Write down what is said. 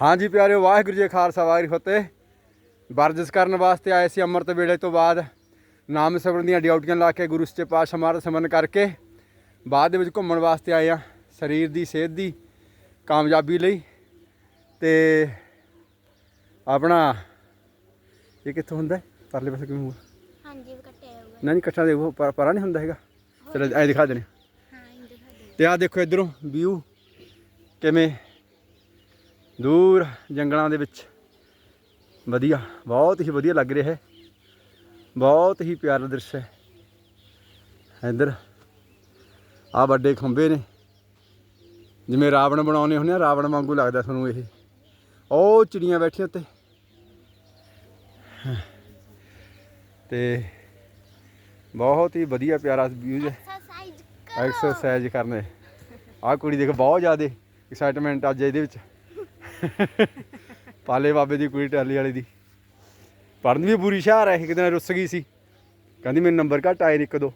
ਹਾਂਜੀ ਪਿਆਰਿਓ ਵਾਹਿਗੁਰੂ ਜੀ ਖਾਲਸਾ ਵਾਹਿਗੁਰੂ ਫਤਿਹ। ਵਰਜਿਸ਼ ਕਰਨ ਵਾਸਤੇ ਆਏ ਸੀ ਅੰਮ੍ਰਿਤ ਵੇਲੇ ਤੋਂ ਬਾਅਦ। ਨਾਮ ਸਿਮਰਨ ਦੀਆਂ ਡਿਊਟੀਆਂ ਲਾ ਕੇ ਗੁਰੂ ਸੱਚੇ ਪਾਤਸ਼ਾਹ ਮਹਾਰਾਜ ਸਿਮਰਨ ਕਰਕੇ ਬਾਅਦ ਦੇ ਵਿੱਚ ਘੁੰਮਣ ਵਾਸਤੇ ਆਏ ਆ ਸਰੀਰ ਦੀ ਸਿਹਤ ਦੀ ਕਾਮਯਾਬੀ ਲਈ। ਤੇ ਆਪਣਾ ਇਹ ਕਿੱਥੋਂ ਹੁੰਦਾ? ਪਰਲੇ ਪਾਸੇ ਕਿਵੇਂ ਹੋਊਗਾ? ਹਾਂਜੀ ਕੱਟਿਆ ਜਾਊਗਾ ਨਾ ਨਹੀਂ ਇਕੱਠਾ ਦੇ ਉਹ ਪਰ- ਨਹੀਂ ਹੁੰਦਾ ਹੈਗਾ। ਚਲੋ ਐ ਦਿਖਾ ਦੇਣੇ ਹਾਂ। ਦਿਖਾ ਦੇ ਤੇ ਆ ਦੇਖੋ ਇਧਰੋਂ ਵਿਊ ਕਿਵੇਂ ਦੂਰ ਜੰਗਲਾਂ ਦੇ ਵਿੱਚ। ਵਧੀਆ ਬਹੁਤ ਹੀ ਵਧੀਆ ਲੱਗ ਰਿਹਾ ਹੈ। ਬਹੁਤ ਹੀ ਪਿਆਰਾ ਦ੍ਰਿਸ਼ ਹੈ। ਇੱਧਰ ਆ ਵੱਡੇ ਖੰਭੇ ਨੇ। ਜਿਵੇਂ ਰਾਵਣ ਬਣਾਉਨੇ ਹੁੰਦੇ ਆ ਰਾਵਣ ਵਾਂਗੂ ਲੱਗਦਾ ਤੁਹਾਨੂੰ ਇਹ। ਉਹ ਚਿੜੀਆਂ ਬੈਠੀਆਂ ਉੱਤੇ। ਤੇ ਬਹੁਤ ਹੀ ਵਧੀਆ ਪਿਆਰਾ ਵਿਊ ਹੈ। ਐਕਸਰਸਾਈਜ਼ ਕਰਨੇ। ਆਹ ਕੁੜੀ ਦੇਖ ਬਹੁਤ ਜ਼ਿਆਦੇ ਐਕਸਾਈਟਮੈਂਟ ਅੱਜ ਇਹਦੇ ਵਿੱਚ। ਪਾਲੇ ਬਾਬੇ ਦੀ ਕੁੜੀ ਟਾਲੀ ਵਾਲੀ ਦੀ। ਪੜਨ ਵੀ ਬੁਰੀ ਸ਼ਾਹਰ ਹੈ ਇੱਕ ਦਿਨ ਰੁੱਸ ਗਈ ਸੀ। ਕਹਿੰਦੀ, ਮੈਨੂੰ ਨੰਬਰ ਘੱਟ ਆਏ ਨੇ ਇੱਕ ਦੋ।